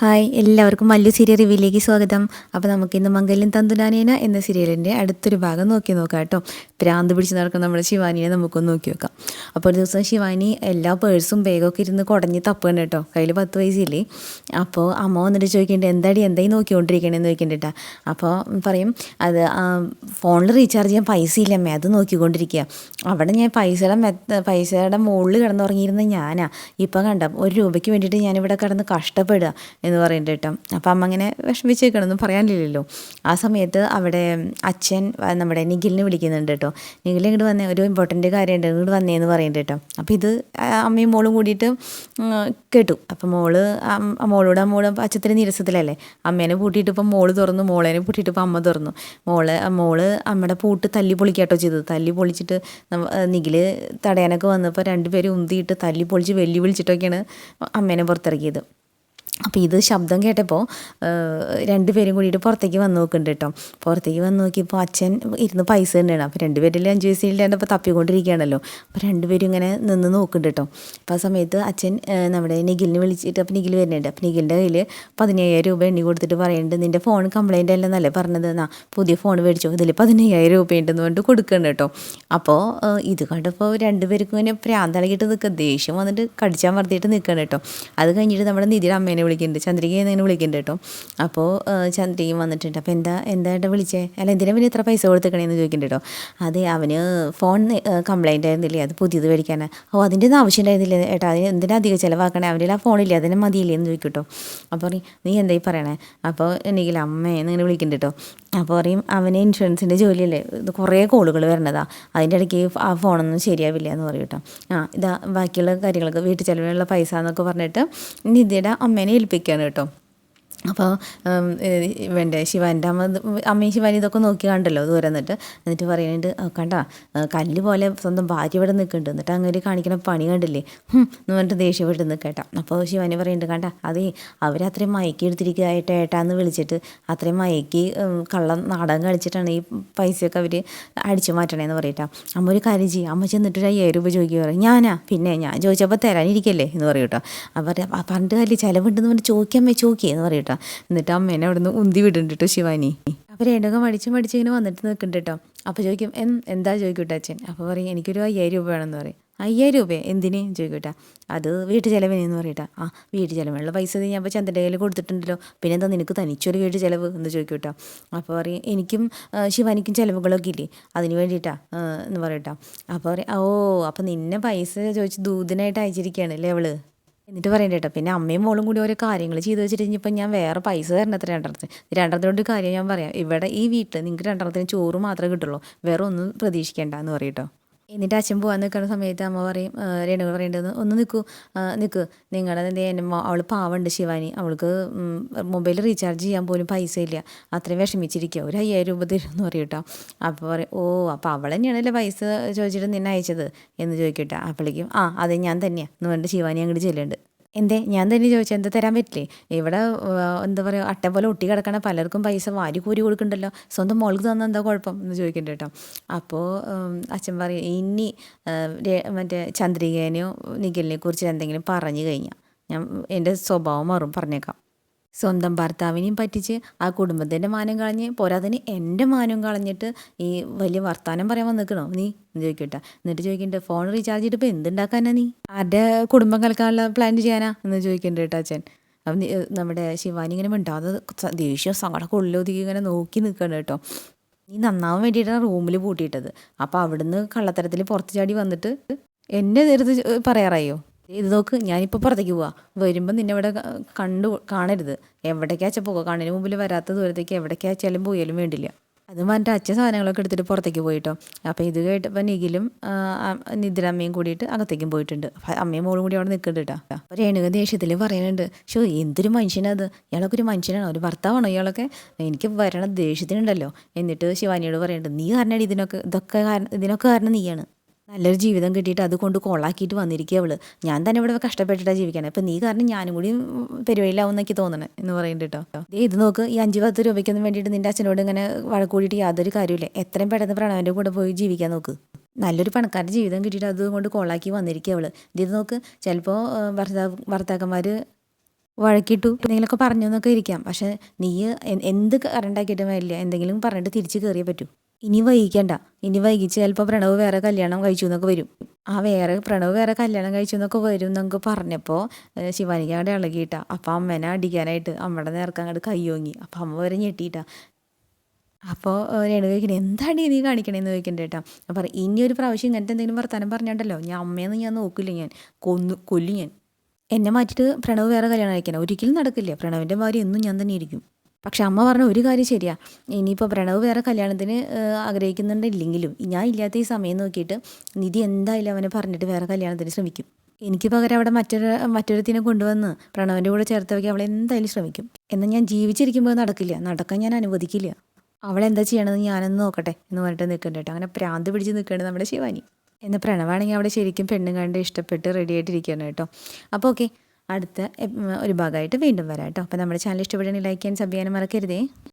Hi എല്ലാവർക്കും Mallu serial റിവ്യൂലേക്ക് സ്വാഗതം. അപ്പോൾ നമുക്ക് ഇന്ന് മംഗല്യം തന്തുനാനേന എന്ന സീരിയലിന്റെ അടുത്തൊരു ഭാഗം നോക്കി നോക്കാം കേട്ടോ. പ്രാന്ത് പിടിച്ച് നടക്കുന്ന നമ്മുടെ ശിവാനിയെ നമുക്കൊന്ന് നോക്കി നോക്കാം. അപ്പോൾ ഒരു ദിവസം ശിവാനി എല്ലാ പേഴ്സും ബാഗൊക്കെ ഇരുന്ന് കുടഞ്ഞ് തപ്പുകയാണ് കേട്ടോ. കയ്യിൽ പത്ത് പൈസയില്ലേ? അപ്പോൾ അമ്മ വന്നിട്ട് ചോദിക്കേണ്ടത് എന്താടി എന്തായി നോക്കിക്കൊണ്ടിരിക്കണേന്ന് ചോദിക്കേണ്ടിട്ടാ അപ്പോൾ പറയും അത് ഫോണിൽ റീചാർജ് ചെയ്യാൻ പൈസ ഇല്ല അമ്മേ അത് നോക്കിക്കൊണ്ടിരിക്കുക അവിടെ ഞാൻ പൈസയുടെ മെത്ത പൈസയുടെ മുകളിൽ കിടന്നുറങ്ങിയിരുന്ന ഞാനാ. ഇപ്പം കണ്ട ഒരു രൂപയ്ക്ക് വേണ്ടിയിട്ട് ഞാനിവിടെ കിടന്ന് കഷ്ടപ്പെടുക. എന്ന് പറയുന്നുണ്ട് കേട്ടോ. അപ്പം അമ്മ അങ്ങനെ വിഷമിച്ചേക്കണമെന്നും പറയാനില്ലല്ലോ. ആ സമയത്ത് അവിടെ അച്ഛൻ നമ്മുടെ നിഖിലിനെ വിളിക്കുന്നുണ്ട് കേട്ടോ. നിഖിൽ ഇങ്ങോട്ട് വന്നേ ഒരു ഇമ്പോർട്ടന്റ് കാര്യമുണ്ട് ഇങ്ങോട്ട് വന്നേന്ന് പറയുന്നുണ്ട് കേട്ടോ. അപ്പോൾ ഇത് അമ്മയും മോളും കൂടിയിട്ട് കേട്ടു. അപ്പം മോൾ മോളോട് മോൾ അച്ഛത്തിന് നിരസത്തിലല്ലേ? അമ്മേനെ പൂട്ടിയിട്ട് ഇപ്പം മോൾ തുറന്നു മോളേനെ പൂട്ടിയിട്ട് ഇപ്പം അമ്മ തുറന്നു. മോൾ മോൾ അമ്മയുടെ പൂട്ട് തല്ലി പൊളിക്കാട്ടോ ചെയ്തത്. തല്ലി പൊളിച്ചിട്ട് നിഖിൽ തടയാനൊക്കെ വന്നപ്പോൾ രണ്ടുപേരും ഉന്തിയിട്ട് തല്ലി പൊളിച്ച് വെല്ലു വിളിച്ചിട്ടൊക്കെയാണ് അമ്മേനെ പുറത്തിറക്കിയത്. അപ്പോൾ ഇത് ശബ്ദം കേട്ടപ്പോൾ രണ്ടുപേരും കൂടിയിട്ട് പുറത്തേക്ക് വന്ന് നോക്കുന്നുണ്ട് കേട്ടോ. പുറത്തേക്ക് വന്ന് നോക്കിയപ്പോൾ അച്ഛൻ ഇരുന്ന് പൈസ തന്നെയാണ്. അപ്പോൾ രണ്ടുപേരിൽ അഞ്ച് വയസ്സില്ലാണ്ടപ്പോൾ തപ്പിക്കൊണ്ടിരിക്കുകയാണല്ലോ. അപ്പോൾ രണ്ടുപേരും ഇങ്ങനെ നിന്ന് നോക്കുന്നുണ്ട് കേട്ടോ. അപ്പോൾ ആ സമയത്ത് അച്ഛൻ നമ്മുടെ നിഖിലിനെ വിളിച്ചിട്ട് അപ്പോൾ നിഖിൽ വരുന്നുണ്ട്. അപ്പോൾ നിഖിലിന്റെ കയ്യിൽ പതിനയ്യായിരം രൂപ എണ്ണി കൊടുത്തിട്ട് പറയുന്നുണ്ട് നിന്റെ ഫോൺ കംപ്ലൈന്റ് അല്ലെന്നല്ലേ പറഞ്ഞത്? എന്നാ പുതിയ ഫോൺ മേടിച്ചോ. ഇതിൽ പതിനയ്യായിരം രൂപ ഉണ്ടെന്ന് പറഞ്ഞിട്ട് കൊടുക്കുന്നുണ്ട് കേട്ടോ. അപ്പോൾ ഇത് കണ്ടപ്പോൾ രണ്ടുപേർക്കും ഇങ്ങനെ പ്രാന്തളകിയിട്ട് നിൽക്കുക. ദേഷ്യം വന്നിട്ട് കടിച്ചാൻ വർത്തിയിട്ട് നിൽക്കണം കേട്ടോ. അത് കഴിഞ്ഞിട്ട് നമ്മുടെ നിധിയുടെ അമ്മേനെ വിളിക്കുന്നുണ്ട്. ചന്ദ്രികയെ ഇങ്ങനെ വിളിക്കുന്നുണ്ട് കേട്ടോ. അപ്പോൾ ചന്ദ്രികയും വന്നിട്ടുണ്ട്. അപ്പോൾ എന്താ എന്തായിട്ട് വിളിച്ചേ? അല്ല എന്തിനാ പിന്നെ ഇത്ര പൈസ കൊടുത്തേക്കണേന്ന് ചോദിക്കുന്നുണ്ട് കേട്ടോ. അതെ അവന് ഫോൺ കംപ്ലൈന്റ് ആയിരുന്നില്ലേ? അത് പുതിയത് മേടിക്കാൻ ഓ അതിന്റെ ഒന്നും ആവശ്യം ഉണ്ടായിരുന്നില്ല ഏട്ടാ. അതിന് എന്തിനാ അധികം ചിലവാക്കണേ? അവന്റെ ആ ഫോണില്ല അതിന് മതിയില്ലേ എന്ന് ചോദിക്കും കേട്ടോ. അപ്പോൾ പറയും നീ എന്തായി പറയണേ? അപ്പോൾ എനിക്ക് അമ്മേ എന്നിങ്ങനെ വിളിക്കുന്നുണ്ട് കേട്ടോ. അപ്പോൾ പറയും അവന് ഇൻഷുറൻസിന്റെ ജോലിയല്ലേ? ഇത് കുറേ കോളുകൾ വരണതാ. അതിന്റെ ഇടയ്ക്ക് ആ ഫോണൊന്നും ശരിയാവില്ല എന്ന് പറയും കേട്ടോ. ആ ഇതാ ബാക്കിയുള്ള കാര്യങ്ങളൊക്കെ വീട്ടിൽ ചിലവിനുള്ള പൈസ എന്നൊക്കെ പറഞ്ഞിട്ട് നിധിയുടെ അമ്മേനെ ഏൽപ്പിക്കുകയാണ് കേട്ടോ. അപ്പോൾ വേണ്ടേ ശിവാന്റെ അമ്മ അമ്മയും ശിവാനി ഇതൊക്കെ നോക്കി കണ്ടല്ലോ ദൂരെ നിന്നിട്ട്. എന്നിട്ട് പറയുന്നുണ്ട് "ആ, കണ്ട കല്ല് പോലെ സ്വന്തം ഭാര്യ ഇവിടെ നിൽക്കുന്നുണ്ട്. എന്നിട്ട് അങ്ങനെ കാണിക്കണ പണി കണ്ടില്ലേ? എന്ന് പറഞ്ഞിട്ട് ദേഷ്യപ്പെട്ട് കേട്ടാ. അപ്പോൾ ശിവാനി പറയുന്നുണ്ട് കണ്ട അതേ അവരത്രയും മയക്കി എടുത്തിരിക്കുകയായിട്ട് ഏട്ടാ ഏട്ടാന്ന് വിളിച്ചിട്ട് അത്രയും മയക്കി കള്ളം നാടകം കളിച്ചിട്ടാണ് ഈ പൈസയൊക്കെ അവർ അടിച്ചു മാറ്റണേന്ന് പറയട്ടാ. അമ്മ ഒരു കാര്യം ചെയ്യും അമ്മ ചെന്നിട്ട് ഒരു അയ്യായിരം രൂപ ചോദിക്കുക പറയും. ഞാനാ? പിന്നെ ഞാൻ ചോദിച്ചപ്പോൾ തരാനിരിക്കല്ലേ എന്ന് പറയൂട്ടോ അപ്പം പറഞ്ഞിട്ട് കല്ല് ചിലവുണ്ടെന്ന് പറഞ്ഞ് ചോദിക്കാമേ ചോദിക്കേ എന്ന് പറയും കേട്ടോ. എന്നിട്ട് അമ്മേനെ അവിടെ നിന്ന് ഉന്തി വിടുന്നുണ്ട് കേട്ടോ ശിവാനി. അപ്പോൾ രേണുക മടിച്ച് മടിച്ച് ഇങ്ങനെ വന്നിട്ട് നിൽക്കുന്നുണ്ട് കേട്ടോ അപ്പോൾ ചോദിക്കും എൻ എന്താ ചോദിക്കട്ടെ അച്ഛൻ? അപ്പോൾ പറയും എനിക്കൊരു അയ്യായിരം രൂപ വേണമെന്ന് പറയും. അയ്യായിരം രൂപ? എന്തിന്? ചോദിക്കട്ടെ. അത് വീട്ടു ചിലവിനെന്ന് പറയട്ടെ ആ വീട്ടു ചിലവിനുള്ള പൈസ ഞാൻ അപ്പോൾ ചന്ദ്രന്റെ കയ്യിൽ കൊടുത്തിട്ടുണ്ടല്ലോ. പിന്നെ എന്താ നിനക്ക് തനിച്ചൊരു വീട്ടു ചിലവ്? എന്ന് ചോദിക്കട്ടെ അപ്പോൾ പറയും എനിക്കും ശിവാനിക്കും ചിലവുകളൊക്കെ ഇല്ലേ? അതിന് വേണ്ടിയിട്ടാ എന്ന് പറയട്ടെ അപ്പോൾ പറയും ഓ അപ്പോൾ നിന്നെ പൈസ ചോദിച്ച് ദൂതനായിട്ട് അയച്ചിരിക്കുകയാണ് അല്ലേ അവൾ? എന്നിട്ട് പറയണ്ട കേട്ടോ. പിന്നെ അമ്മയും മോളും കൂടി ഓരോ കാര്യങ്ങൾ ചെയ്ത് വെച്ചിട്ട് ഇനിയിപ്പോൾ ഞാൻ വേറെ പൈസ തരണത്ര രണ്ടെണ്ണത്തിന്. രണ്ടെണ്ണത്തിനോട് കാര്യം ഞാൻ പറയാം. ഇവിടെ ഈ വീട്ടിൽ നിങ്ങൾക്ക് രണ്ടെണ്ണത്തിന് ചോറ് മാത്രമേ കിട്ടുള്ളൂ. വേറെ ഒന്നും പ്രതീക്ഷിക്കേണ്ട എന്ന് പറയും എന്നിട്ട് അച്ഛൻ പോകാൻ നിൽക്കുന്ന സമയത്ത് അമ്മ പറയും രേണുക പറയേണ്ടത് ഒന്ന് നിൽക്കൂ. നിൽക്കൂ. നിങ്ങളുടെ എന്ത് എന്റെ അവൾ പാവുണ്ട് ശിവാനി. അവൾക്ക് മൊബൈൽ റീചാർജ് ചെയ്യാൻ പോലും പൈസ ഇല്ല. അത്രയും വിഷമിച്ചിരിക്കുക ഒരു അയ്യായിരം രൂപ തരും എന്ന് പറയും കേട്ടോ. അപ്പോൾ പറയും ഓ അപ്പോൾ അവൾ തന്നെയാണല്ലേ പൈസ ചോദിച്ചിട്ട് നിന്നെ അയച്ചത്? എന്ന് ചോദിക്കട്ടെ അപ്പോഴേക്കും ആ അതെ ഞാൻ തന്നെയാണ് എന്ന് പറഞ്ഞിട്ട് ശിവാനി അങ്ങോട്ട് ചെല്ലുന്നുണ്ട് എന്തേ ഞാൻ തന്നെ ചോദിച്ചു എന്താ തരാൻ പറ്റില്ലേ? ഇവിടെ എന്താ പറയുക അട്ട പോലെ ഒട്ടി കിടക്കണ പലർക്കും പൈസ വാരി കൂരി കൊടുക്കണ്ടല്ലോ? സ്വന്തം മോൾക്ക് തന്ന എന്താ കുഴപ്പം? എന്ന് ചോദിക്കണ്ട കേട്ടോ. അപ്പോൾ അച്ഛൻ പറയും ഇനി മറ്റേ ചന്ദ്രികേനെയോ നിഖിലിനെ കുറിച്ച് എന്തെങ്കിലും പറഞ്ഞു കഴിഞ്ഞാൽ ഞാൻ എന്റെ സ്വഭാവം മാറും പറഞ്ഞേക്കാം. സ്വന്തം ഭർത്താവിനെയും പറ്റിച്ച് ആ കുടുംബത്തിന്റെ മാനം കളഞ്ഞ് പോരാതിന് എന്റെ മാനം കളഞ്ഞിട്ട് ഈ വലിയ വർത്തമാനം പറയാൻ വന്നിക്കണോ നീ എന്ന് ചോദിക്കട്ടെ. എന്നിട്ട് ചോദിക്കണ്ട ഫോൺ റീചാർജ് ചെയ്തിട്ട് എന്തുണ്ടാക്കാനാ നീ? ആരുടെ കുടുംബം കലക്കാനുള്ള പ്ലാൻ ചെയ്യാനാ? എന്ന് ചോദിക്കണ്ട കേട്ടോ അച്ഛൻ. അപ്പം നമ്മുടെ ശിവാനി ഇങ്ങനെ മിണ്ടാതെ ദേഷ്യം സങ്കടം കൊള്ളിലൊതുക്കി ഇങ്ങനെ നോക്കി നിൽക്കണം കേട്ടോ. നീ നന്നാവാൻ വേണ്ടിയിട്ടാണ് റൂമിൽ പൂട്ടിയിട്ടത്. അപ്പോൾ അവിടുന്ന് കള്ളത്തരത്തിൽ പുറത്ത് ചാടി വന്നിട്ട് എന്നെ നേരത്ത് പറയാറായോ? ഇത് നോക്ക് ഞാനിപ്പോൾ പുറത്തേക്ക് പോവാ. വരുമ്പോൾ നിന്നെ ഇവിടെ കണ്ടു കാണരുത്. എവിടേക്കാച്ചാൽ പോകുക കണ്ണിന് മുമ്പിൽ വരാത്ത ദൂരത്തേക്ക് എവിടേക്കാച്ചാലും പോയാലും വേണ്ടില്ല. അത് മറ്റേ അച്ഛൻ സാധനങ്ങളൊക്കെ എടുത്തിട്ട് പുറത്തേക്ക് പോയിട്ടോ. അപ്പോൾ ഇത് കേട്ടപ്പോൾ നിഖിലും നിദ്രമ്മയും കൂടിയിട്ട് അകത്തേക്കും പോയിട്ടുണ്ട്. അമ്മയും മോളും കൂടി അവിടെ നിൽക്കുന്നുണ്ട് കേട്ടോ അപ്പോൾ രേണുക ദേഷ്യത്തിൽ പറയുന്നുണ്ട് ഷോ എന്തൊരു മനുഷ്യനത് ഇയാളൊക്കെ ഒരു മനുഷ്യനാണോ. ഒരു ഭർത്താവാണോ ഇയാളൊക്കെ? എനിക്ക് വരണ ദേഷ്യത്തിനുണ്ടല്ലോ. എന്നിട്ട് ശിവാനിയോട് പറയുന്നുണ്ട് നീ കാരണം ഇതിനൊക്കെ ഇതൊക്കെ കാരണം ഇതിനൊക്കെ കാരണം നീയാണ്. നല്ലൊരു ജീവിതം കിട്ടിയിട്ട് അത് കൊണ്ട് കൊളാക്കിയിട്ട് വന്നിരിക്കുക അവൾ. ഞാൻ തന്നെ ഇവിടെ കഷ്ടപ്പെട്ടിട്ടാണ് ജീവിക്കണേ. അപ്പം നീ കാരണം ഞാനും കൂടി പെരുവയിലാവുന്നൊക്കെ തോന്നണേ എന്ന് പറയുന്നുണ്ട് കേട്ടോ ഇത് നോക്ക് ഈ അഞ്ച് പത്ത് രൂപയ്ക്കൊന്നും വേണ്ടിയിട്ട് നിന്റെ അച്ഛനോട് ഇങ്ങനെ വഴക്കൂടിയിട്ട് യാതൊരു കാര്യമില്ല എത്രയും പെട്ടെന്ന് പ്രണവന്റെ കൂടെ പോയി ജീവിക്കാൻ നോക്ക്. നല്ലൊരു പണക്കാരുടെ ജീവിതം കിട്ടിയിട്ട് അതുകൊണ്ട് കോളാക്കി വന്നിരിക്കുക അവൾ. ഇത് നോക്ക് ചിലപ്പോൾ ഭർത്താവ് ഭർത്താക്കന്മാർ വഴക്കിട്ടു എന്തെങ്കിലുമൊക്കെ പറഞ്ഞു എന്നൊക്കെ ഇരിക്കാം. പക്ഷെ നീ എന്ത് കറണ്ടാക്കിയിട്ടും വരില്ല എന്തെങ്കിലും പറഞ്ഞിട്ട് തിരിച്ച് കയറിയേ പറ്റൂ. ഇനി വൈകിക്കണ്ട. ഇനി വൈകിച്ച് ചിലപ്പോൾ പ്രണവ് വേറെ കല്യാണം കഴിച്ചു എന്നൊക്കെ വരും. ആ വേറെ പ്രണവ് വേറെ കല്യാണം കഴിച്ചു എന്നൊക്കെ വരും എന്നൊക്കെ പറഞ്ഞപ്പോൾ ശിവാനിക്ക് അങ്ങോട്ട് ഇളകിയിട്ടാ. അപ്പം അമ്മേനെ അടിക്കാനായിട്ട് അമ്മയുടെ നേർക്ക് അങ്ങോട്ട് കയ്യോങ്ങി അപ്പം അമ്മ വരെ ഞെട്ടിയിട്ടാ. അപ്പോൾ രേണു ചോദിക്കണേ എന്താണ് നീ കാണിക്കണേന്ന് ചോദിക്കണ്ട കേട്ടോ ഞാൻ പറയും ഇനി ഒരു പ്രാവശ്യം ഇങ്ങനത്തെ എന്തെങ്കിലും വർത്താനം പറഞ്ഞിട്ടുണ്ടല്ലോ ഞാൻ അമ്മയെന്ന് ഞാൻ നോക്കില്ല ഞാൻ. കൊന്നു കൊല്ലു ഞാൻ. എന്നെ മാറ്റിയിട്ട് പ്രണവ് വേറെ കല്യാണം കഴിക്കണം ഒരിക്കലും നടക്കില്ല. പ്രണവിന്റെ ഭാര്യ എന്നും ഞാൻ തന്നെ ഇരിക്കും പക്ഷെ അമ്മ പറഞ്ഞ ഒരു കാര്യം ശരിയാ. ഇനിയിപ്പോൾ പ്രണവ് വേറെ കല്യാണത്തിന് ആഗ്രഹിക്കുന്നുണ്ടില്ലെങ്കിലും ഞാൻ ഇല്ലാത്ത ഈ സമയം നോക്കിയിട്ട് നിധി എന്തായാലും അവനെ പറഞ്ഞിട്ട് വേറെ കല്യാണത്തിന് ശ്രമിക്കും. എനിക്ക് പകരം അവിടെ മറ്റൊരു മറ്റൊരുത്തിനെ കൊണ്ടുവന്ന് പ്രണവന്റെ കൂടെ ചേർത്ത് വയ്ക്കാൻ അവളെ എന്തായാലും ശ്രമിക്കും. എന്നാൽ ഞാൻ ജീവിച്ചിരിക്കുമ്പോൾ നടക്കില്ല. നടക്കാൻ ഞാൻ അനുവദിക്കില്ല. അവളെന്താ ചെയ്യണമെന്ന് ഞാനൊന്ന് നോക്കട്ടെ എന്ന് പറഞ്ഞിട്ട് നിൽക്കണ്ടേട്ടോ അങ്ങനെ പ്രാന്ത് പിടിച്ച് നിൽക്കുകയാണ് നമ്മുടെ ശിവാനി. എന്നാൽ പ്രണവാണെങ്കിൽ അവിടെ ശരിക്കും പെണ്ണും കണ്ട് ഇഷ്ടപ്പെട്ട് റെഡി ആയിട്ടിരിക്കുകയാണ് കേട്ടോ. അപ്പോൾ ഓക്കെ അടുത്ത ഒരു ഭാഗമായിട്ട് വീണ്ടും വരാം കേട്ടോ. അപ്പോൾ നമ്മുടെ ചാനൽ ഇഷ്ടപ്പെടുകയാണെങ്കിൽ ലൈക്ക് ചെയ്യാൻ സബ് ചെയ്യാനും മറക്കരുതേ.